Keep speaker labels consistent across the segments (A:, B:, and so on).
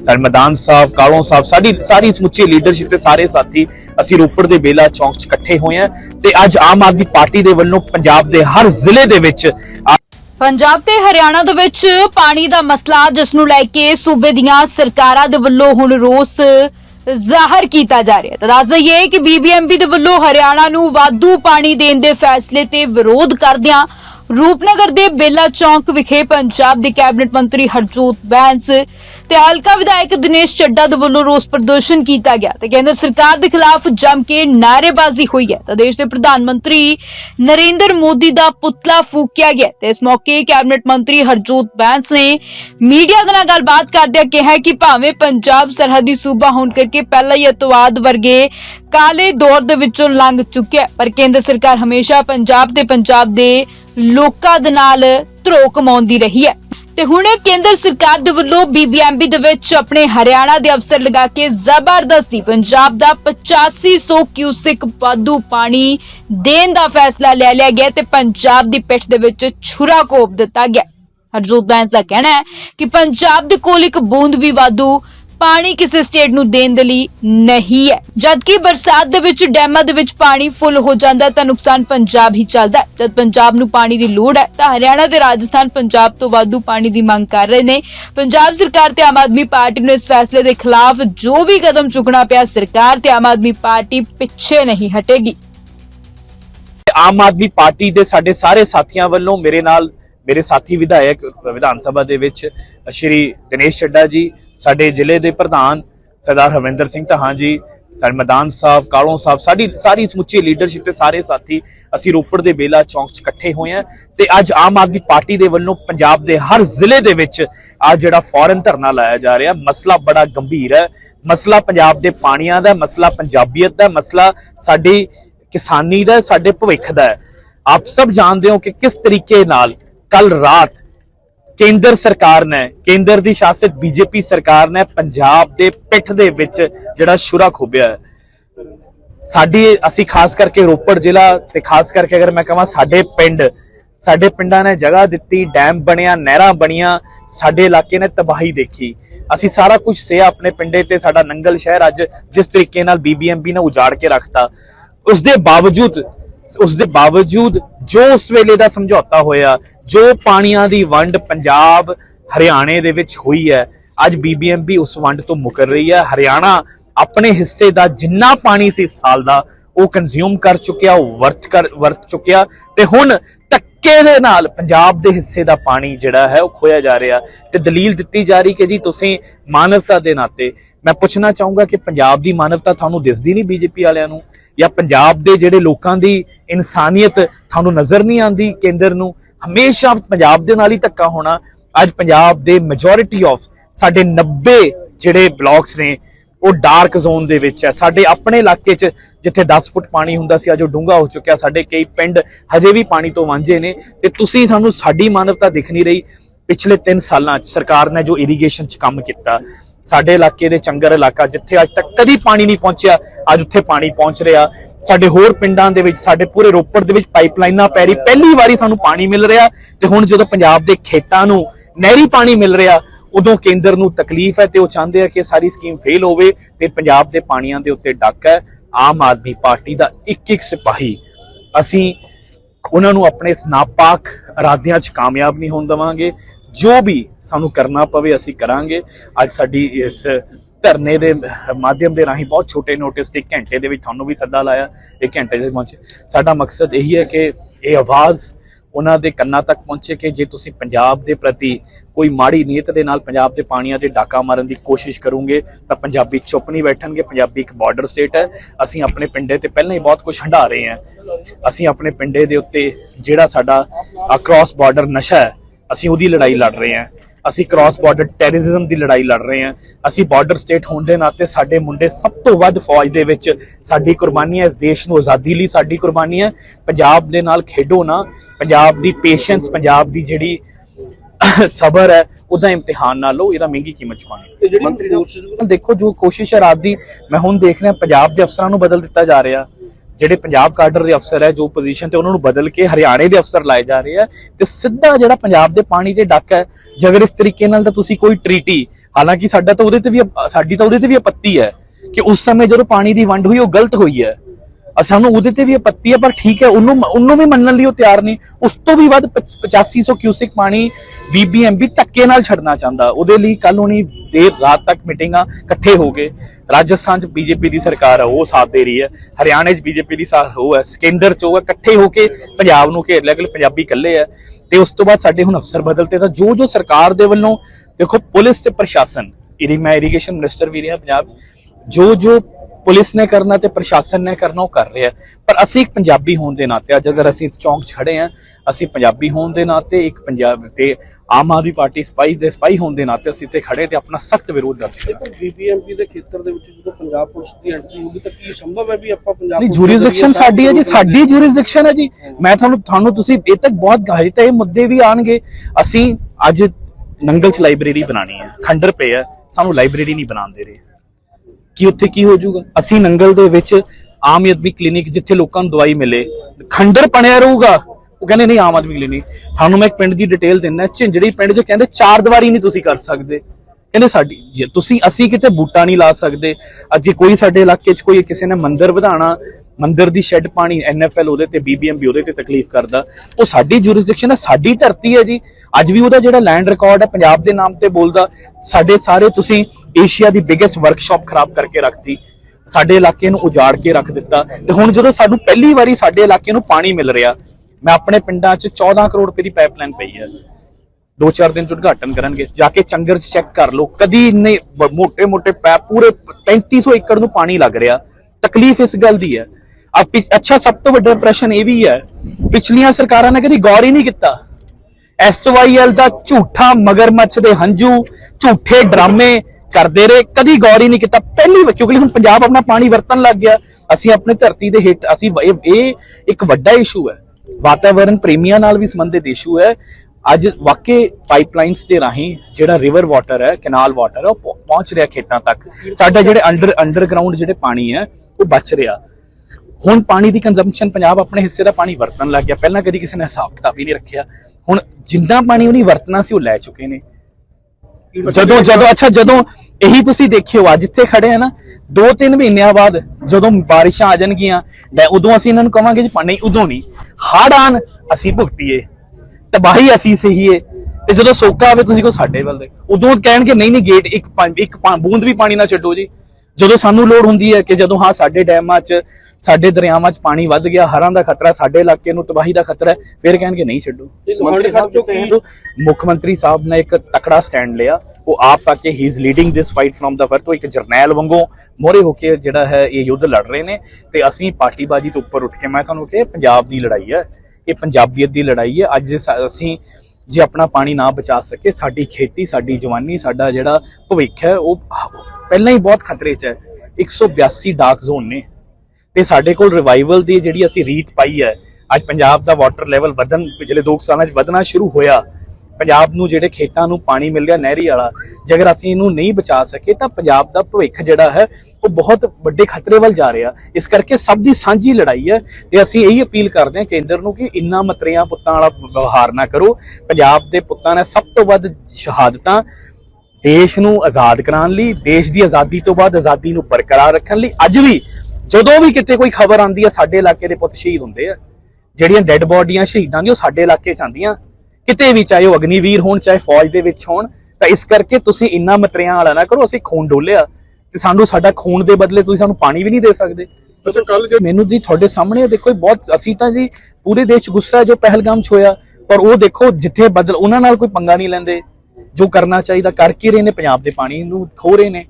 A: ਸਾਡੇ ਮੈਦਾਨ ਸਾਹਿਬ, ਕਾਲੋਂ ਸਾਹਿਬ, ਸਾਡੀ ਸਾਰੀ ਸਮੁੱਚੀ ਲੀਡਰਸ਼ਿਪ ਤੇ ਸਾਰੇ ਸਾਥੀ, ਅਸੀਂ ਰੋਪੜ ਦੇ ਬੇਲਾ ਚੌਂਕ 'ਚ ਇਕੱਠੇ ਹੋਏ ਹਾਂ ਤੇ ਅੱਜ ਆਮ ਆਦਮੀ ਪਾਰਟੀ ਦੇ ਵੱਲੋਂ ਪੰਜਾਬ ਦੇ ਹਰ ਜ਼ਿਲ੍ਹੇ ਦੇ ਵਿੱਚ
B: ਪੰਜਾਬ ਤੇ ਹਰਿਆਣਾ ਦੇ ਵਿੱਚ ਪਾਣੀ ਦਾ ਮਸਲਾ, ਜਿਸ ਨੂੰ ਲੈ ਕੇ ਸੂਬੇ ਦੀਆਂ ਸਰਕਾਰਾਂ ਦੇ ਵੱਲੋਂ ਹੁਣ ਰੋਸ ਜ਼ਾਹਰ ਕੀਤਾ ਜਾ ਰਿਹਾ ਹੈ। ਤਾਂ ਦੱਸ ਦਈਏ ਕਿ ਬੀਬੀਐਮਬੀ ਦੇ ਵੱਲੋਂ ਹਰਿਆਣਾ ਨੂੰ ਵਾਧੂ ਪਾਣੀ ਦੇਣ ਦੇ ਫੈਸਲੇ ਤੇ ਵਿਰੋਧ ਕਰਦਿਆਂ ਰੂਪਨਗਰ ਦੇ ਬੇਲਾ ਚੌਂਕ ਵਿਖੇ ਪੰਜਾਬ ਦੇ ਕੈਬਨਿਟ ਮੰਤਰੀ ਹਰਜੋਤ ਬੈਂਸ ਤੇ ਹਲਕਾ ਵਿਧਾਇਕ ਦਿਨੇਸ਼ ਚੱਡਾ ਦੇ ਵੱਲੋਂ ਰੋਸ ਪ੍ਰਦਰਸ਼ਨ ਕੀਤਾ ਗਿਆ ਤੇ ਕੇਂਦਰ ਸਰਕਾਰ ਦੇ ਖਿਲਾਫ ਜੰਮ ਕੇ ਨਾਅਰੇਬਾਜ਼ੀ ਹੋਈ ਹੈ। ਤਾਂ ਦੇਸ਼ ਦੇ ਪ੍ਰਧਾਨ ਮੰਤਰੀ ਨਰਿੰਦਰ ਮੋਦੀ ਦਾ ਪੁਤਲਾ ਫੂਕਿਆ ਗਿਆ ਤੇ ਇਸ ਮੌਕੇ ਕੈਬਨਿਟ ਮੰਤਰੀ ਹਰਜੋਤ ਬੈਂਸ ਨੇ ਮੀਡੀਆ ਦੇ ਨਾਲ ਗੱਲਬਾਤ ਕਰਦਿਆਂ ਕਿਹਾ ਕਿ ਭਾਵੇਂ ਪੰਜਾਬ ਸਰਹੱਦੀ ਸੂਬਾ ਹੋਣ ਕਰਕੇ ਪਹਿਲਾਂ ਹੀ ਅਤਵਾਦ ਵਰਗੇ ਕਾਲੇ ਦੌਰ ਦੇ ਵਿੱਚੋਂ ਲੰਘ ਚੁੱਕਿਆ ਪਰ ਕੇਂਦਰ ਸਰਕਾਰ ਹਮੇਸ਼ਾ ਪੰਜਾਬ ਤੇ ਪੰਜਾਬ ਦੇ ਲੋਕਾਂ ਦੇ ਨਾਲ ਧਰੋ ਕਮਾਉਂਦੀ ਰਹੀ ਹੈ। ਤੇ ਹੁਣ ਕੇਂਦਰ ਸਰਕਾਰ ਦੇ ਵੱਲੋਂ ਬੀਬੀਐਮਬੀ ਦੇ ਵਿੱਚ ਆਪਣੇ ਹਰਿਆਣਾ ਦੇ ਅਫਸਰ ਲਗਾ ਕੇ ਜ਼ਬਰਦਸਤੀ ਪੰਜਾਬ ਦਾ 8500 ਕਿਊਸਿਕ ਵਾਧੂ ਪਾਣੀ ਦੇਣ ਦਾ ਫੈਸਲਾ ਲੈ ਲਿਆ ਗਿਆ ਤੇ ਪੰਜਾਬ ਦੀ ਪਿੱਠ ਦੇ ਵਿੱਚ ਛੁਰਾ ਕੋਪ ਦਿੱਤਾ ਗਿਆ। ਹਰਜੋਤ ਬੈਂਸ ਦਾ ਕਹਿਣਾ ਹੈ ਕਿ ਪੰਜਾਬ ਦੇ ਕੋਲ ਇੱਕ ਬੂੰਦ ਵੀ ਵਾਧੂ ਪਾਣੀ ਕਿਸੇ ਸਟੇਟ ਨੂੰ ਦੇਣ ਦੇ ਲਈ ਨਹੀਂ ਹੈ। ਜਦਕਿ ਬਰਸਾਤ ਦੇ ਵਿੱਚ, ਡੈਮਾਂ ਦੇ ਵਿੱਚ ਪਾਣੀ ਫੁੱਲ ਹੋ ਜਾਂਦਾ ਤਾਂ ਨੁਕਸਾਨ ਪੰਜਾਬ ਹੀ ਚੱਲਦਾ ਜਦ ਪੰਜਾਬ ਨੂੰ ਪਾਣੀ ਦੀ ਲੋੜ ਹੈ ਤਾਂ ਹਰਿਆਣਾ ਤੇ ਰਾਜਸਥਾਨ ਪੰਜਾਬ ਤੋਂ ਵਾਧੂ ਪਾਣੀ ਦੀ ਮੰਗ ਕਰ ਰਹੇ ਨੇ। ਪੰਜਾਬ ਸਰਕਾਰ ਤੇ ਆਮ ਆਦਮੀ ਪਾਰਟੀ ਨੂੰ ਇਸ ਫੈਸਲੇ ਦੇ ਖਿਲਾਫ ਜੋ ਵੀ ਕਦਮ ਚੁੱਕਣਾ ਪਿਆ, ਸਰਕਾਰ ਤੇ ਆਮ ਆਦਮੀ ਪਾਰਟੀ ਪਿੱਛੇ ਨਹੀਂ ਹਟੇਗੀ।
A: ਆਮ ਆਦਮੀ ਪਾਰਟੀ ਦੇ ਸਾਡੇ ਸਾਰੇ ਸਾਥੀਆਂ ਵੱਲੋਂ ਮੇਰੇ ਨਾਲ ਮੇਰੇ ਸਾਥੀ ਵਿਧਾਇਕ ਵਿਧਾਨ ਸਭਾ ਦੇ ਵਿੱਚ ਸ਼੍ਰੀ ਦਿਨੇਸ਼ ਚੱਡਾ ਜੀ ਸਾਡੇ ਜ਼ਿਲ੍ਹੇ ਦੇ ਪ੍ਰਧਾਨ ਸਰਦਾਰ ਹਰਵਿੰਦਰ ਸਿੰਘ ਧਹਾਂ ਜੀ, ਸਾਡੇ ਮੈਦਾਨ ਸਾਹਿਬ, ਕਾਲੋਂ ਸਾਹਿਬ, ਸਾਡੀ ਸਾਰੀ ਸਮੁੱਚੀ ਲੀਡਰਸ਼ਿਪ ਤੇ ਸਾਰੇ ਸਾਥੀ, ਅਸੀਂ ਰੋਪੜ ਦੇ ਬੇਲਾ ਚੌਂਕ 'ਚ ਇਕੱਠੇ ਹੋਏ ਹਾਂ ਤੇ ਅੱਜ ਆਮ ਆਦਮੀ ਪਾਰਟੀ ਦੇ ਵੱਲੋਂ ਪੰਜਾਬ ਦੇ ਹਰ ਜ਼ਿਲ੍ਹੇ ਦੇ ਵਿੱਚ ਆ ਜਿਹੜਾ ਫੌਰਨ ਧਰਨਾ ਲਾਇਆ ਜਾ ਰਿਹਾ, ਮਸਲਾ ਬੜਾ ਗੰਭੀਰ ਹੈ। ਮਸਲਾ ਪੰਜਾਬ ਦੇ ਪਾਣੀਆਂ ਦਾ, ਮਸਲਾ ਪੰਜਾਬੀਅਤ ਦਾ, ਮਸਲਾ ਸਾਡੀ ਕਿਸਾਨੀ ਦਾ, ਸਾਡੇ ਭਵਿੱਖ ਦਾ ਆਪ ਸਭ ਜਾਣਦੇ ਹੋ ਕਿ ਕਿਸ ਤਰੀਕੇ ਨਾਲ ਕੱਲ ਰਾਤ ਕੇਂਦਰ ਸਰਕਾਰ ਨੇ, ਕੇਂਦਰ ਦੀ ਸ਼ਾਸਿਤ ਬੀਜੇਪੀ ਸਰਕਾਰ ਨੇ ਪੰਜਾਬ ਦੇ ਪਿੱਠ ਦੇ ਵਿੱਚ ਜਿਹੜਾ ਸ਼ੁਰਾ ਖੋਬਿਆ ਹੈ। ਸਾਡੀ, ਅਸੀਂ ਖਾਸ ਕਰਕੇ ਰੋਪੜ ਜ਼ਿਲ੍ਹਾ ਤੇ ਖਾਸ ਕਰਕੇ ਅਗਰ ਮੈਂ ਕਹਾਂ ਸਾਡੇ ਪਿੰਡ, ਸਾਡੇ ਪਿੰਡਾਂ ਨੇ ਜਗ੍ਹਾ ਦਿੱਤੀ, ਡੈਮ ਬਣਿਆ, ਨਹਿਰਾਂ ਬਣੀਆਂ, ਸਾਡੇ ਇਲਾਕੇ ਨੇ ਤਬਾਹੀ ਦੇਖੀ। ਅਸੀਂ ਸਾਰਾ ਕੁਝ ਸਿਆ ਆਪਣੇ ਪਿੰਡੇ ਤੇ, ਸਾਡਾ ਨੰਗਲ ਸ਼ਹਿਰ ਅੱਜ ਜਿਸ ਤਰੀਕੇ ਨਾਲ ਬੀਬੀਐਮਬੀ ਨੇ ਉਜਾੜ ਕੇ ਰੱਖਤਾ। ਉਸ ਦੇ ਬਾਵਜੂਦ ਉਸ ਦੇ ਬਾਵਜੂਦ ਜੋ ਉਸ ਵੇਲੇ ਦਾ ਸਮਝੌਤਾ ਹੋਇਆ ਜੋ ਪਾਣੀਆਂ ਦੀ ਵੰਡ ਪੰਜਾਬ ਹਰਿਆਣੇ ਦੇ ਵਿੱਚ ਹੋਈ ਹੈ, ਅੱਜ ਬੀਬੀਐਮਬੀ ਉਸ ਵੰਡ ਤੋਂ ਮੁਕਰ ਰਹੀ ਹੈ। ਹਰਿਆਣਾ ਆਪਣੇ ਹਿੱਸੇ ਦਾ ਜਿੰਨਾ ਪਾਣੀ ਸੀ ਇਸ ਸਾਲ ਦਾ, ਉਹ ਕੰਜ਼ਿਊਮ ਕਰ ਚੁੱਕਿਆ, ਉਹ ਵਰਤ ਕਰ, ਵਰਤ ਚੁੱਕਿਆ ਤੇ ਹੁਣ ਧੱਕੇ ਦੇ ਨਾਲ ਪੰਜਾਬ ਦੇ ਹਿੱਸੇ ਦਾ ਪਾਣੀ ਜਿਹੜਾ ਹੈ, ਉਹ ਖੋਇਆ ਜਾ ਰਿਹਾ। ਤੇ ਦਲੀਲ ਦਿੱਤੀ ਜਾ ਰਹੀ ਕਿ ਜੀ ਤੁਸੀਂ ਮਾਨਵਤਾ ਦੇ ਨਾਤੇ, ਮੈਂ ਪੁੱਛਣਾ ਚਾਹੂੰਗਾ ਕਿ ਪੰਜਾਬ ਦੀ ਮਾਨਵਤਾ ਤੁਹਾਨੂੰ ਦਿਸਦੀ ਨਹੀਂ ਬੀਜੇਪੀ ਵਾਲਿਆਂ ਨੂੰ? ਜਾਂ ਪੰਜਾਬ ਦੇ ਜਿਹੜੇ ਲੋਕਾਂ ਦੀ ਇਨਸਾਨੀਅਤ ਤੁਹਾਨੂੰ ਨਜ਼ਰ ਨਹੀਂ ਆਉਂਦੀ ਕੇਂਦਰ ਨੂੰ? ਹਮੇਸ਼ਾ ਪੰਜਾਬ ਦੇ ਨਾਲ ਹੀ ਧੱਕਾ ਹੋਣਾ, ਅੱਜ ਪੰਜਾਬ ਦੇ ਮੈਜੋਰਿਟੀ ਆਫ ਸਾਡੇ 90 ਜਿਹੜੇ ਬਲਾਕਸ ਨੇ, ਉਹ ਡਾਰਕ ਜ਼ੋਨ ਦੇ ਵਿੱਚ ਹੈ। ਸਾਡੇ ਆਪਣੇ ਇਲਾਕੇ 'ਚ ਜਿੱਥੇ 10 ਫੁੱਟ ਪਾਣੀ ਹੁੰਦਾ ਸੀ, ਅੱਜ ਉਹ ਡੂੰਘਾ ਹੋ ਚੁੱਕਿਆ। ਸਾਡੇ ਕਈ ਪਿੰਡ ਹਜੇ ਵੀ ਪਾਣੀ ਤੋਂ ਵਾਂਝੇ ਨੇ ਤੇ ਤੁਸੀਂ ਸਾਨੂੰ ਸਾਡੀ ਮਾਨਵਤਾ ਦਿਖ ਨਹੀਂ ਰਹੀ ਪਿਛਲੇ 3 ਸਾਲਾਂ 'ਚ ਸਰਕਾਰ ਨੇ ਜੋ ਇਰੀਗੇਸ਼ਨ 'ਚ ਕੰਮ ਕੀਤਾ। ਸਾਡੇ ਇਲਾਕੇ ਦੇ ਚੰਗਰ ਇਲਾਕਾ, ਜਿੱਥੇ ਅੱਜ ਤੱਕ ਕਦੀ ਪਾਣੀ ਨਹੀਂ ਪਹੁੰਚਿਆ, ਅੱਜ ਉੱਥੇ ਪਾਣੀ ਪਹੁੰਚ ਰਿਹਾ। ਸਾਡੇ ਹੋਰ ਪਿੰਡਾਂ ਦੇ ਵਿੱਚ, ਸਾਡੇ ਪੂਰੇ ਰੋਪੜ ਦੇ ਵਿੱਚ ਪਾਈਪਲਾਈਨਾਂ ਪੈ ਰਹੀ, ਪਹਿਲੀ ਵਾਰੀ ਸਾਨੂੰ ਪਾਣੀ ਮਿਲ ਰਿਹਾ ਤੇ ਹੁਣ ਜਦੋਂ ਪੰਜਾਬ ਦੇ ਖੇਤਾਂ ਨੂੰ ਨਹਿਰੀ ਪਾਣੀ ਮਿਲ ਰਿਹਾ, ਉਦੋਂ ਕੇਂਦਰ ਨੂੰ ਤਕਲੀਫ ਹੈ ਤੇ ਉਹ ਚਾਹੁੰਦੇ ਆ ਕਿ ਸਾਰੀ ਸਕੀਮ ਫੇਲ ਹੋਵੇ ਤੇ ਪੰਜਾਬ ਦੇ ਪਾਣੀਆਂ ਦੇ ਉੱਤੇ ਡੱਕ ਹੈ। ਆਮ ਆਦਮੀ ਪਾਰਟੀ ਦਾ ਇੱਕ ਇੱਕ ਸਿਪਾਹੀ। ਅਸੀਂ ਉਹਨਾਂ ਨੂੰ ਆਪਣੇ ਇਸ ਨਾਪਾਕ ਇਰਾਦਿਆਂ 'ਚ ਕਾਮਯਾਬ ਨਹੀਂ ਹੋਣ ਦੇਵਾਂਗੇ। ਜੋ ਵੀ ਸਾਨੂੰ ਕਰਨਾ ਪਵੇ, ਅਸੀਂ ਕਰਾਂਗੇ। ਅੱਜ ਸਾਡੀ ਇਸ ਧਰਨੇ ਦੇ ਮਾਧਿਅਮ ਦੇ ਰਾਹੀਂ ਬਹੁਤ ਛੋਟੇ ਨੋਟਿਸ ਤੇ ਇੱਕ ਘੰਟੇ ਦੇ ਵਿੱਚ ਤੁਹਾਨੂੰ ਵੀ ਸੱਦਾ ਲਾਇਆ, ਇੱਕ ਘੰਟੇ 'ਚ ਪਹੁੰਚੇ। ਸਾਡਾ ਮਕਸਦ ਇਹੀ ਹੈ ਕਿ ਇਹ ਆਵਾਜ਼ ਉਹਨਾਂ ਦੇ ਕੰਨਾਂ ਤੱਕ ਪਹੁੰਚੇ ਕਿ ਜੇ ਤੁਸੀਂ ਪੰਜਾਬ ਦੇ ਪ੍ਰਤੀ ਕੋਈ ਮਾੜੀ ਨੀਅਤ ਦੇ ਨਾਲ ਪੰਜਾਬ ਦੇ ਪਾਣੀਆਂ ਤੇ ਡਾਕਾ ਮਾਰਨ ਦੀ ਕੋਸ਼ਿਸ਼ ਕਰੋਗੇ, ਤਾਂ ਪੰਜਾਬੀ ਚੁੱਪ ਨਹੀਂ ਬੈਠਣਗੇ। ਪੰਜਾਬੀ ਇੱਕ ਬਾਰਡਰ ਸਟੇਟ ਹੈ। ਅਸੀਂ ਆਪਣੇ ਪਿੰਡੇ ਤੇ ਪਹਿਲਾਂ ਹੀ ਬਹੁਤ ਕੁਝ ਹੰਡਾ ਰਹੇ ਹਾਂ। ਅਸੀਂ ਆਪਣੇ ਪਿੰਡੇ ਦੇ ਉੱਤੇ ਜਿਹੜਾ ਸਾਡਾ ਅਕ੍ਰੋਸ ਬਾਰਡਰ ਨਸ਼ਾ ਹੈ ਅਸੀਂ ਉਹਦੀ ਲੜਾਈ ਲੜ ਰਹੇ ਹਾਂ। ਅਸੀਂ ਕ੍ਰਾਸ ਬਾਰਡਰ ਟੈਰਰਿਜ਼ਮ ਦੀ ਲੜਾਈ ਲੜ ਰਹੇ ਹਾਂ। ਅਸੀਂ ਬਾਰਡਰ ਸਟੇਟ ਹੋਣ ਦੇ ਨਾਤੇ ਸਾਡੇ ਮੁੰਡੇ ਸਭ ਤੋਂ ਵੱਧ ਫੌਜ ਦੇ ਵਿੱਚ ਸਾਡੀ ਕੁਰਬਾਨੀ ਹੈ। ਇਸ ਦੇਸ਼ ਨੂੰ ਆਜ਼ਾਦੀ ਲਈ ਸਾਡੀ ਕੁਰਬਾਨੀ ਹੈ। ਪੰਜਾਬ ਦੇ ਨਾਲ ਖੇਡੋ ਨਾ। ਪੰਜਾਬ ਦੀ ਪੇਸ਼ੈਂਸ ਪੰਜਾਬ ਦੀ ਜਿਹੜੀ ਸਬਰ ਹੈ ਉਹਦਾ ਇਮਤਿਹਾਨ ਨਾ ਲਓ। ਇਹਦਾ ਮਹਿੰਗੀ ਕੀਮਤ ਚੁਕਾਣੀ
C: ਤੇ ਜਿਹੜੀ
A: ਦੇਖੋ ਜੋ ਕੋਸ਼ਿਸ਼ ਹੈ ਰਾਤ ਦੀ ਮੈਂ ਹੁਣ ਦੇਖ ਰਿਹਾ ਪੰਜਾਬ ਦੇ ਅਫਸਰਾਂ ਨੂੰ ਬਦਲ ਦਿੱਤਾ ਜਾ ਰਿਹਾ। ਜਿਹੜੇ ਪੰਜਾਬ ਕਾਡਰ ਦੇ ਅਫਸਰ ਹੈ, ਜੋ ਪੋਜੀਸ਼ਨ ਤੇ ਉਹਨਾਂ ਨੂੰ ਬਦਲ ਕੇ ਹਰਿਆਣੇ ਦੇ ਅਫਸਰ ਲਾਏ ਜਾ ਰਹੇ ਆ, ਤੇ ਸਿੱਧਾ ਜਿਹੜਾ ਪੰਜਾਬ ਦੇ ਪਾਣੀ ਤੇ ਡੱਕ ਹੈ ਜੇ ਇਸ ਤਰੀਕੇ ਨਾਲ ਤਾਂ ਤੁਸੀਂ ਕੋਈ ਟ੍ਰੀਟੀ ਹਾਲਾਂਕਿ ਸਾਡਾ ਤਾਂ ਉਹਦੇ ਤੇ ਵੀ ਸਾਡੀ ਤਾਂ ਉਹਦੇ ਤੇ ਵੀ ਆਪੱਤੀ ਹੈ ਕਿ ਉਸ ਸਮੇਂ ਜਦੋਂ ਪਾਣੀ ਦੀ ਵੰਡ ਹੋਈ, ਉਹ ਗਲਤ ਹੋਈ ਹੈ। ਸਾਨੂੰ ਉਹਦੇ ਤੇ ਵੀ ਆਪੱਤੀ ਹੈ, ਪਰ ਠੀਕ ਹੈ, ਉਹਨੂੰ ਉਹਨੂੰ ਵੀ ਮੰਨਣ ਲਈ ਉਹ ਤਿਆਰ ਨਹੀਂ। ਉਸ ਤੋਂ ਵੀ ਵੱਧ 8500 ਕਿਊਸਿਕ ਪਾਣੀ ਬੀਬੀਐਮਬੀ ਧੱਕੇ ਨਾਲ ਛੱਡਣਾ ਚਾਹੁੰਦਾ। ਉਹਦੇ ਲਈ ਕੱਲ ਹੁਣੀ ਦੇਰ ਰਾਤ ਤੱਕ ਮੀਟਿੰਗਾਂ ਇਕੱਠੇ ਹੋ ਗਏ। ਰਾਜਸਥਾਨ 'ਚ ਬੀਜੇਪੀ ਦੀ ਸਰਕਾਰ ਹੈ ਉਹ ਸਾਥ ਦੇ ਰਹੀ ਹੈ। ਹਰਿਆਣੇ 'ਚ ਬੀਜੇਪੀ ਦੀ ਸਾਥ ਉਹ ਹੈ ਕੇਂਦਰ 'ਚ ਉਹ ਹੈ ਇਕੱਠੇ ਹੋ ਕੇ ਪੰਜਾਬ ਨੂੰ ਘੇਰ ਲਿਆ ਕਿ ਪੰਜਾਬੀ ਇਕੱਲੇ ਹੈ ਤੇ ਉਸ ਤੋਂ ਬਾਅਦ ਸਾਡੇ ਹੁਣ ਅਫਸਰ ਬਦਲਤੇ, ਤਾਂ ਜੋ ਜੋ ਸਰਕਾਰ ਦੇ ਵੱਲੋਂ ਦੇਖੋ, ਪੁਲਿਸ ਤੇ ਪ੍ਰਸ਼ਾਸਨ, ਇਰੀ ਮੈਂ ਇਰੀਗੇਸ਼ਨ ਮਿਨਿਸਟਰ ਵੀ ਰਿਹਾ ਪੰਜਾਬ, ਜੋ ਜੋ ਪੁਲਿਸ ਨੇ ਕਰਨਾ ਤੇ ਪ੍ਰਸ਼ਾਸਨ ਨੇ ਕਰਨਾ ਉਹ ਕਰ ਰਿਹਾ। ਪਰ ਅਸੀਂ ਇੱਕ ਪੰਜਾਬੀ ਹੋਣ ਦੇ ਨਾਤੇ ਅੱਜ ਅਗਰ ਅਸੀਂ ਇਸ ਚੌਂਕ 'ਚ ਖੜੇ ਹਾਂ ਅਸੀਂ ਪੰਜਾਬੀ ਹੋਣ ਦੇ ਨਾਤੇ ਇੱਕ ਪੰਜਾਬ ਤੇ ਆਮ ਆਦਮੀ ਪਾਰਟੀ ਸਪਾਈ ਦੇ ਸਪਾਈ ਹੋਣ ਦੇ ਨਾਤੇ ਅਸੀਂ ਤੇ ਖੜੇ ਤੇ ਆਪਣਾ ਸਖਤ ਵਿਰੋਧ ਦਰਜ ਕਰਾਂਗੇ।
C: ਬੀਬੀਐਮਪੀ ਦੇ ਖੇਤਰ ਦੇ ਵਿੱਚ ਜਦੋਂ ਪੰਜਾਬ ਪੁਲਿਸ ਦੀ ਐਂਟਰੀ ਹੋਊਗੀ ਤਾਂ ਕੀ ਸੰਭਵ ਹੈ ਵੀ ਆਪਾਂ ਪੰਜਾਬ
A: ਨਹੀਂ ਜੁਰਿਸਡਿਕਸ਼ਨ ਸਾਡੀ ਹੈ ਜੀ ਸਾਡੀ ਜੁਰਿਸਡਿਕਸ਼ਨ ਹੈ ਜੀ। ਮੈਂ ਤੁਹਾਨੂੰ ਤੁਹਾਨੂੰ ਤੁਸੀਂ ਇਹ ਤੱਕ ਬਹੁਤ ਗਾਹੀ ਤਾਂ ਇਹ ਮੁੱਦੇ ਵੀ ਆਣਗੇ। ਅਸੀਂ ਅੱਜ ਨੰਗਲ ਚ ਲਾਇਬ੍ਰੇਰੀ ਬਣਾਣੀ ਹੈ ਖੰਡਰ ਪਏ ਹੈ ਸਾਨੂੰ ਲਾਇਬ੍ਰੇਰੀ ਨਹੀਂ ਬਣਾਉਣ ਦੇ ਰਹੇ। ਕੀ ਉੱਥੇ ਕੀ ਹੋ ਜਾਊਗਾ? ਅਸੀਂ ਨੰਗਲ ਦੇ ਵਿੱਚ ਆਮ ਆਦਮੀ ਕਲੀਨਿਕ ਜਿੱਥੇ ਲੋਕਾਂ ਨੂੰ ਦਵਾਈ ਮਿਲੇ, ਖੰਡਰ ਪਣਿਆ ਰਹੂਗਾ। ਉਹ ਕਹਿੰਦੇ, ਨਹੀਂ, ਆਮ ਆਦਮੀ ਕਲੀਨਿਕ। ਤੁਹਾਨੂੰ ਮੈਂ ਇੱਕ ਪਿੰਡ ਦੀ ਡਿਟੇਲ ਦਿੰਦਾ, ਝਿੰਜੜੀ ਪਿੰਡ 'ਚ ਕਹਿੰਦੇ, ਚਾਰ ਦੀਵਾਰੀ ਨਹੀਂ ਤੁਸੀਂ ਕਰ ਸਕਦੇ। ਕਹਿੰਦੇ, ਸਾਡੀ, ਜੇ ਤੁਸੀਂ, ਅਸੀਂ ਕਿਤੇ ਬੂਟਾ ਨਹੀਂ ਲਾ ਸਕਦੇ, ਅੱਜ ਕੋਈ ਸਾਡੇ ਇਲਾਕੇ 'ਚ ਕੋਈ ਕਿਸੇ ਨੇ ਮੰਦਿਰ ਵਧਾਣਾ ਮੰਦਰ ਦੀ ਸ਼ੈੱਡ ਪਾਣੀ ਐਨ ਐਫ ਐਨਐਫਐਲ ਉਹਦੇ ਤੇ ਬੀ ਬੀ ਐਮ ਬੀ ਉਹਦੇ ਤੇ ਤਕਲੀਫ ਕਰਦਾ। ਉਹ ਸਾਡੀ ਜੁਰਿਸਡਿਕਸ਼ਨ ਹੈ, ਸਾਡੀ ਧਰਤੀ ਹੈ ਜੀ। ਅੱਜ ਵੀ ਉਹਦਾ ਜਿਹੜਾ ਲੈਂਡ ਰਿਕਾਰਡ ਹੈ, ਪੰਜਾਬ ਦੇ ਨਾਮ ਤੇ ਬੋਲਦਾ, ਸਾਡੇ ਸਾਰੇ ਤੁਸੀਂ ਏਸ਼ੀਆ ਦੀ ਬਿਗੇਸਟ ਵਰਕਸ਼ਾਪ ਖਰਾਬ ਕਰਕੇ ਰੱਖਤੀ। ਸਾਡੇ ਇਲਾਕੇ ਨੂੰ ਉਜਾੜ ਕੇ ਰੱਖ ਦਿੱਤਾ। ਤੇ ਹੁਣ ਜਦੋਂ ਸਾਨੂੰ ਪਹਿਲੀ ਵਾਰੀ ਸਾਡੇ ਇਲਾਕੇ ਨੂੰ ਪਾਣੀ ਮਿਲ ਰਿਹਾ, ਮੈਂ ਆਪਣੇ ਪਿੰਡਾਂ 'ਚ 14 ਕਰੋੜ ਰੁਪਏ ਦੀ ਪਾਈਪਲਾਈਨ ਪਈ ਹੈ। ਦੋ ਚਾਰ ਦਿਨ ਚ ਉਦਘਾਟਨ ਕਰਨਗੇ। ਜਾ ਕੇ ਚੰਗਰ ਚੈੱਕ ਕਰ ਲਓ। ਕਦੀ ਇੰਨੇ ਮੋٹے ਮੋٹے ਪੂਰੇ 3500 ਏਕੜ ਨੂੰ ਪਾਣੀ ਲੱਗ ਰਿਹਾ। ਤਕਲੀਫ ਇਸ ਗੱਲ ਦੀ ਹੈ। ਆ ਪਿ- ਅੱਛਾ, ਸਭ ਤੋਂ ਵੱਡਾ ਪ੍ਰਸ਼ਨ ਇਹ ਵੀ ਹੈ, ਪਿਛਲੀਆਂ ਸਰਕਾਰਾਂ ਨੇ ਕਦੀ ਗੌਰ ਹੀ ਨਹੀਂ ਕੀਤਾ। ਐਸਵਾਈਐਲ ਦਾ ਝੂਠਾ ਮਗਰਮੱਛ ਦੇ ਹੰਝੂ, ਝੂਠੇ ਡਰਾਮੇ ਕਰਦੇ ਰਹੇ, ਕਦੀ ਗੌਰ ਹੀ ਨਹੀਂ ਕੀਤਾ। ਪਹਿਲੀ ਵਾਰ, ਕਿਉਂਕਿ ਹੁਣ ਪੰਜਾਬ ਆਪਣਾ ਪਾਣੀ ਵਰਤਣ ਲੱਗ ਗਿਆ, ਅਸੀਂ ਆਪਣੇ ਧਰਤੀ ਦੇ ਹੇਠ, ਅਸੀਂ ਇਹ ਇੱਕ ਵੱਡਾ ਇਸ਼ੂ ਹੈ। ਵਾਤਾਵਰਣ ਪ੍ਰੇਮੀਆਂ ਨਾਲ ਵੀ ਸੰਬੰਧਿਤ ਇਸ਼ੂ ਹੈ। ਅੱਜ ਵਾਕਈ ਪਾਈਪਲਾਈਨਸ ਦੇ ਰਾਹੀਂ ਜਿਹੜਾ ਰਿਵਰ ਵਾਟਰ ਹੈ ਕੈਨਾਲ ਵਾਟਰ ਹੈ, ਉਹ ਪਹੁੰਚ ਰਿਹਾ ਖੇਤਾਂ ਤੱਕ। ਸਾਡਾ ਜਿਹੜੇ ਅੰਡਰ ਅੰਡਰਗਰਾਉਂਡ ਜਿਹੜੇ ਪਾਣੀ ਹੈ, ਉਹ ਬਚ ਰਿਹਾ। ਹੁਣ ਪਾਣੀ ਦੀ ਕੰਜ਼ੰਪਸ਼ਨ ਪੰਜਾਬ ਆਪਣੇ ਹਿੱਸੇ ਦਾ ਪਾਣੀ ਵਰਤਣ ਲੱਗ ਗਿਆ। ਪਹਿਲਾਂ ਕਦੀ ਕਿਸੇ ਨੇ ਹਿਸਾਬ ਕਿਤਾਬ ਹੀ ਨਹੀਂ ਰੱਖਿਆ। ਹੁਣ ਜਿੰਨਾ ਪਾਣੀ ਉਹਨੇ ਵਰਤਣਾ ਸੀ ਉਹ ਲੈ ਚੁੱਕੇ ਨੇ। ਜਦੋਂ ਜਦੋਂ ਅੱਛਾ ਜਦੋਂ ਇਹੀ ਤੁਸੀਂ ਦੇਖਿਓ ਅੱਜ ਜਿੱਥੇ ਖੜੇ ਆ ਨਾ ਦੋ ਤਿੰਨ ਮਹੀਨਿਆਂ ਬਾਅਦ ਜਦੋਂ ਬਾਰਿਸ਼ਾਂ ਆ ਜਾਣਗੀਆਂ ਉਦੋਂ ਅਸੀਂ ਇਹਨਾਂ ਨੂੰ ਕਵਾਂਗੇ ਜੀ ਪਾਣੀ ਉਦੋਂ ਨਹੀਂ। ਹੜ੍ਹ ਆਉਣ ਅਸੀਂ ਭੁਗਤੀਏ। ਤਬਾਹੀ ਅਸੀਂ ਸਹੀਏ। ਤੇ ਜਦੋਂ ਸੋਕਾ ਆਵੇ ਤੁਸੀਂ ਕੋ ਸਾਡੇ ਵੱਲ ਦੇ। ਉਦੋਂ ਕਹਿਣਗੇ ਨਹੀਂ ਨਹੀਂ ਗੇਟ ਇੱਕ ਇੱਕ ਬੂੰਦ ਵੀ ਪਾਣੀ ਨਾ ਛੱਡੋ ਜੀ। ਜਦੋਂ ਸਾਨੂੰ ਲੋੜ ਹੁੰਦੀ ਹੈ ਕਿ ਜਦੋਂ ਹਾਂ ਸਾਡੇ ਡੈਮਾਂ 'ਚ ਸਾਡੇ ਦਰਿਆਵਾਂ 'ਚ ਪਾਣੀ ਵੱਧ ਗਿਆ ਹੜ੍ਹਾਂ ਦਾ ਖਤਰਾ ਸਾਡੇ ਇਲਾਕੇ ਨੂੰ ਤਬਾਹੀ ਦਾ ਖਤਰਾ ਹੈ ਫਿਰ ਕਹਿਣਗੇ ਨਹੀਂ ਛੱਡੋ।
C: ਲੋਹਾਂਡੇ ਸਾਹਿਬ ਜੋ ਕੀ
A: ਮੁੱਖ ਮੰਤਰੀ ਸਾਹਿਬ ਨੇ ਇੱਕ ਤਕੜਾ ਸਟੈਂਡ ਲਿਆ ਉਹ ਆਪ ਆ ਕੇ he is leading this fight from ਦਾ ਉਹ ਇੱਕ ਜਰਨੈਲ ਵਾਂਗੂ ਮੋਰੇ ਹੋ ਕੇ ਜਿਹੜਾ ਹੈ ਇਹ ਯੁੱਧ ਲੜ ਰਹੇ ਨੇ। ਤੇ ਅਸੀਂ ਪਾਰਟੀਬਾਜ਼ੀ ਤੋਂ ਉੱਪਰ ਉੱਠ ਕੇ ਮੈਂ ਤੁਹਾਨੂੰ ਕਿਹਾ ਇਹ ਪੰਜਾਬ ਦੀ ਲੜਾਈ ਹੈ ਇਹ ਪੰਜਾਬੀਅਤ ਦੀ ਲੜਾਈ ਹੈ। ਅੱਜ ਅਸੀਂ ਜੇ ਆਪਣਾ ਪਾਣੀ ਨਾ ਬਚਾ ਸਕੇ ਸਾਡੀ ਖੇਤੀ ਸਾਡੀ ਜਵਾਨੀ ਸਾਡਾ ਜਿਹੜਾ ਭਵਿੱਖ ਹੈ ਉਹ ਪਹਿਲਾਂ ਹੀ ਬਹੁਤ ਖਤਰੇ 'ਚ ਹੈ। 182 ਡਾਰਕ ਜ਼ੋਨ ਨੇ। ਤੇ ਸਾਡੇ ਕੋਲ ਰਿਵਾਈਵਲ ਦੀ ਜਿਹੜੀ ਅਸੀਂ ਰੀਤ ਪਾਈ ਹੈ, ਅੱਜ ਪੰਜਾਬ ਦਾ ਵਾਟਰ ਲੈਵਲ ਵਧਣ, ਪਿਛਲੇ 2 ਸਾਲਾਂ 'ਚ ਵਧਣਾ ਸ਼ੁਰੂ ਹੋਇਆ। ਪੰਜਾਬ ਨੂੰ ਜਿਹੜੇ ਖੇਤਾਂ ਨੂੰ ਪਾਣੀ ਮਿਲ ਰਿਹਾ, ਨਹਿਰੀ ਵਾਲਾ ਜੇਕਰ ਅਸੀਂ ਇਹਨੂੰ ਨਹੀਂ ਬਚਾ ਸਕੇ ਤਾਂ ਪੰਜਾਬ ਦਾ ਭਵਿੱਖ ਜਿਹੜਾ ਹੈ, ਉਹ ਬਹੁਤ ਵੱਡੇ ਖਤਰੇ ਵੱਲ ਜਾ ਰਿਹਾ। ਇਸ ਕਰਕੇ ਸਭ ਦੀ ਸਾਂਝੀ ਲੜਾਈ ਹੈ ਤੇ ਅਸੀਂ ਇਹੀ ਅਪੀਲ ਕਰਦੇ ਹਾਂ ਕੇਂਦਰ ਨੂੰ ਕਿ ਇੰਨਾ ਮਤਰੀਆਂ ਪੁੱਤਾਂ ਵਾਲਾ ਵਿਵਹਾਰ ਨਾ ਕਰੋ। ਪੰਜਾਬ ਦੇ ਪੁੱਤਾਂ ਨੇ ਸਭ ਤੋਂ ਵੱਧ ਸ਼ਹਾਦਤਾਂ ਦੇਸ਼ ਨੂੰ ਆਜ਼ਾਦ ਕਰਾਉਣ ਲਈ ਦੇਸ਼ ਦੀ ਆਜ਼ਾਦੀ ਤੋਂ ਬਾਅਦ ਆਜ਼ਾਦੀ ਨੂੰ ਬਰਕਰਾਰ ਰੱਖਣ ਲਈ ਅੱਜ ਵੀ ਜਦੋਂ ਵੀ ਕਿਤੇ ਕੋਈ ਖਬਰ ਆਉਂਦੀ ਹੈ ਸਾਡੇ ਇਲਾਕੇ ਦੇ ਪੁੱਤ ਸ਼ਹੀਦ ਹੁੰਦੇ ਆ। ਜਿਹੜੀਆਂ ਡੈੱਡ ਬੋਡੀਆਂ ਸ਼ਹੀਦਾਂ ਦੀ ਉਹ ਸਾਡੇ ਇਲਾਕੇ 'ਚ ਆਉਂਦੀਆਂ। ਕਿਤੇ ਵੀ ਚਾਹੇ ਉਹ ਅਗਨੀਵੀਰ ਹੋਣ ਚਾਹੇ ਫੌਜ ਦੇ ਵਿੱਚ ਹੋਣ ਤਾਂ ਇਸ ਕਰਕੇ ਤੁਸੀਂ ਇੰਨਾ ਮਤਰਿਆਂ ਵਾਲਾ ਨਾ ਕਰੋ ਅਸੀਂ ਖੂਨ ਡੋਲਿਆ। ਤੇ ਸਾਨੂੰ ਸਾਡਾ ਖੂਨ ਦੇ ਬਦਲੇ ਤੁਸੀਂ ਸਾਨੂੰ ਪਾਣੀ ਵੀ ਨਹੀਂ ਦੇ ਸਕਦੇ।
D: ਅੱਛਾ ਕੱਲ
A: ਮੈਨੂੰ ਜੀ ਤੁਹਾਡੇ ਸਾਹਮਣੇ ਦੇਖੋ ਬਹੁਤ ਅਸੀਂ ਤਾਂ ਜੀ ਪੂਰੇ ਦੇਸ਼ 'ਚ ਗੁੱਸਾ ਜੋ ਪਹਿਲਗਾਮ 'ਚ ਹੋਇਆ। ਪਰ ਉਹ ਦੇਖੋ ਜਿੱਥੇ ਬਦਲ ਉਹਨਾਂ ਨਾਲ ਕੋਈ ਪੰਗਾ ਨਹੀਂ ਲੈਂਦੇ। ਜੋ ਕਰਨਾ ਚਾਹੀਦਾ ਕਰ ਕੀ ਰਹੇ ਨੇ, ਪੰਜਾਬ ਦੇ ਪਾਣੀ ਨੂੰ ਖੋ ਰਹੇ ਨੇ।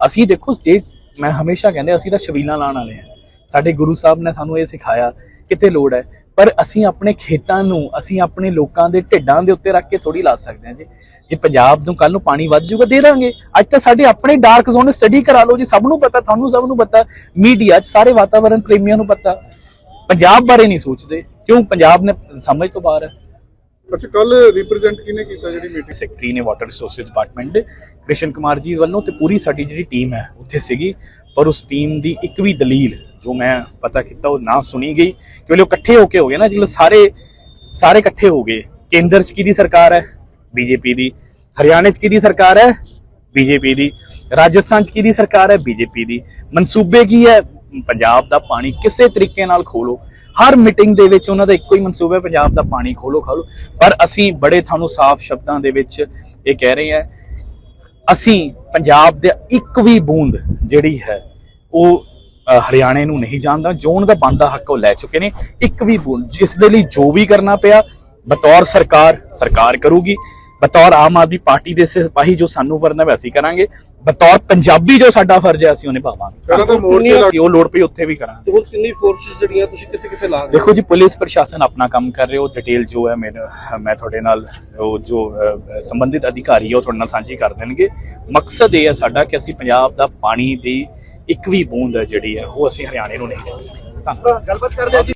A: ਅਸੀਂ ਦੇਖੋ, ਜੇ ਮੈਂ ਹਮੇਸ਼ਾ ਕਹਿੰਦੇ, ਅਸੀਂ ਤਾਂ ਸ਼ਬੀਲਾਂ ਲਾਣ ਵਾਲੇ ਆ ਸਾਡੇ ਗੁਰੂ ਸਾਹਿਬ ਨੇ ਸਾਨੂੰ ਇਹ ਸਿਖਾਇਆ, ਕਿਤੇ ਲੋੜ ਹੈ। ਪਰ ਅਸੀਂ ਆਪਣੇ ਖੇਤਾਂ ਨੂੰ, ਅਸੀਂ ਆਪਣੇ ਲੋਕਾਂ ਦੇ ਢਿੱਡਾਂ ਦੇ ਉੱਤੇ ਰੱਖ ਕੇ ਥੋੜੀ ਲਾ ਸਕਦੇ ਹਾਂ ਜੀ। ਜੇ ਪੰਜਾਬ ਨੂੰ ਕੱਲ ਨੂੰ ਪਾਣੀ ਵੱਧ ਜਾਊਗਾ, ਦੇ ਦਾਂਗੇ। ਅੱਜ ਤਾਂ ਸਾਡੇ ਆਪਣੇ ਡਾਰਕ ਜ਼ੋਨ ਸਟੱਡੀ ਕਰਾ ਲਓ ਜੀ, ਸਭ ਨੂੰ ਪਤਾ, ਤੁਹਾਨੂੰ ਸਭ ਨੂੰ ਪਤਾ ਮੀਡੀਆ 'ਚ ਸਾਰੇ ਵਾਤਾਵਰਣ ਪ੍ਰੇਮੀਆਂ ਨੂੰ ਪਤਾ। ਪੰਜਾਬ ਬਾਰੇ ਨਹੀਂ ਸੋਚਦੇ, ਕਿਉਂ? ਪੰਜਾਬ ਨੇ ਸਮਝ ਤੋਂ ਬਾਹਰ ਹੈ।
D: ਅੱਛਾ ਕੱਲ ਰਿਪਰੈਜ਼ੈਂਟ ਕਿਹਨੇ ਕੀਤਾ ਜਿਹੜੀ ਮੀਟਿੰਗ
A: ਸੈਕਟਰੀ ਨੇ water resources department Krishan Kumar ji ਵੱਲੋਂ ਤੇ ਪੂਰੀ ਸਾਡੀ ਜਿਹੜੀ ਟੀਮ ਹੈ ਉੱਥੇ ਸੀਗੀ। ਪਰ ਉਸ ਟੀਮ ਦੀ ਇੱਕ ਵੀ ਦਲੀਲ ਜੋ ਮੈਂ ਪਤਾ ਕੀਤਾ, ਉਹ ਨਾ ਸੁਣੀ ਗਈ। ਕਿਉਂਕਿ ਉਹ ਇਕੱਠੇ ਹੋ ਕੇ ਹੋ ਗਏ ਨਾ, ਜਿਵੇਂ ਸਾਰੇ ਸਾਰੇ ਇਕੱਠੇ ਹੋ ਗਏ। ਕੇਂਦਰ 'ਚ ਕਿਹਦੀ ਸਰਕਾਰ ਹੈ? ਬੀਜੇਪੀ ਦੀ। ਹਰਿਆਣਾ 'ਚ ਕਿਹਦੀ ਸਰਕਾਰ ਹੈ? ਬੀਜੇਪੀ ਦੀ। ਰਾਜਸਥਾਨ 'ਚ ਕਿਹਦੀ ਸਰਕਾਰ ਹੈ? ਬੀਜੇਪੀ ਦੀ। ਮਨਸੂਬੇ ਕੀ ਹੈ? ਪੰਜਾਬ ਦਾ ਪਾਣੀ ਕਿਸੇ ਤਰੀਕੇ ਨਾਲ ਖੋਲੋ। ਹਰ ਮੀਟਿੰਗ ਦੇ ਵਿੱਚ ਉਹਨਾਂ ਦਾ ਇੱਕੋ ਹੀ ਮਨਸੂਬਾ ਹੈ, ਪੰਜਾਬ ਦਾ ਪਾਣੀ ਖੋਲੋ ਖੋਲੋ। ਪਰ ਅਸੀਂ ਬੜੇ ਤੁਹਾਨੂੰ ਸਾਫ਼ ਸ਼ਬਦਾਂ ਦੇ ਵਿੱਚ ਇਹ ਕਹਿ ਰਹੇ ਹਾਂ, ਅਸੀਂ ਪੰਜਾਬ ਦੇ ਇੱਕ ਵੀ ਬੂੰਦ ਜਿਹੜੀ ਹੈ, ਉਹ ਹਰਿਆਣੇ ਨੂੰ ਨਹੀਂ ਜਾਣਦਾ। ਜੋਨ ਦਾ ਬੰਦਾ ਹੱਕ ਉਹ ਲੈ ਚੁੱਕੇ ਨੇ। ਇੱਕ ਵੀ ਬੂੰਦ, ਜਿਸ ਦੇ ਲਈ ਜੋ ਵੀ ਕਰਨਾ ਪਿਆ, ਬਤੌਰ ਸਰਕਾਰ ਸਰਕਾਰ ਕਰੂਗੀ। ਬਤੌਰ ਆਮ ਆਦਮੀ ਪਾਰਟੀ ਦੇ ਸਿਪਾਹੀ ਜੋ ਸਾਨੂੰ ਵਰਨਾ ਹੈ ਅਸੀਂ ਕਰਾਂਗੇ। ਬਤੌਰ ਪੰਜਾਬੀ ਜੋ ਸਾਡਾ ਫਰਜ਼ ਹੈ ਅਸੀਂ ਉਹਨੇ ਕਿ ਉਹ ਲੋੜ ਪਈ ਉੱਥੇ ਵੀ ਕਰਾਂਗੇ।
C: ਤੇ ਹੁਣ ਕਿੰਨੀ ਫੋਰਸਿਸ ਜਿਹੜੀਆਂ ਤੁਸੀਂ ਕਿੱਥੇ ਕਿੱਥੇ ਲਾ ਰਹੇ ਹੋ?
A: ਦੇਖੋ ਜੀ ਪੁਲਿਸ ਪ੍ਰਸ਼ਾਸਨ ਆਪਣਾ ਕੰਮ ਕਰ ਰਿਹਾ ਉਹ ਡਿਟੇਲ ਜੋ ਹੈ ਮੇਰੇ ਮੈਂ ਤੁਹਾਡੇ ਨਾਲ ਉਹ ਜੋ ਸੰਬੰਧਿਤ ਅਧਿਕਾਰੀ ਹੈ ਉਹ ਤੁਹਾਡੇ ਨਾਲ ਸਾਂਝੀ ਕਰ ਦੇਣਗੇ। ਮਕਸਦ ਇਹ ਹੈ ਸਾਡਾ ਕਿ ਅਸੀਂ ਪੰਜਾਬ ਦਾ ਪਾਣੀ ਦੀ ਇੱਕ ਵੀ ਬੂੰਦ ਹੈ ਜਿਹੜੀ ਹੈ ਉਹ ਅਸੀਂ ਹਰਿਆਣੇ ਨੂੰ ਨਹੀਂ ਦੇਣੀ। ਧੰਨਵਾਦ।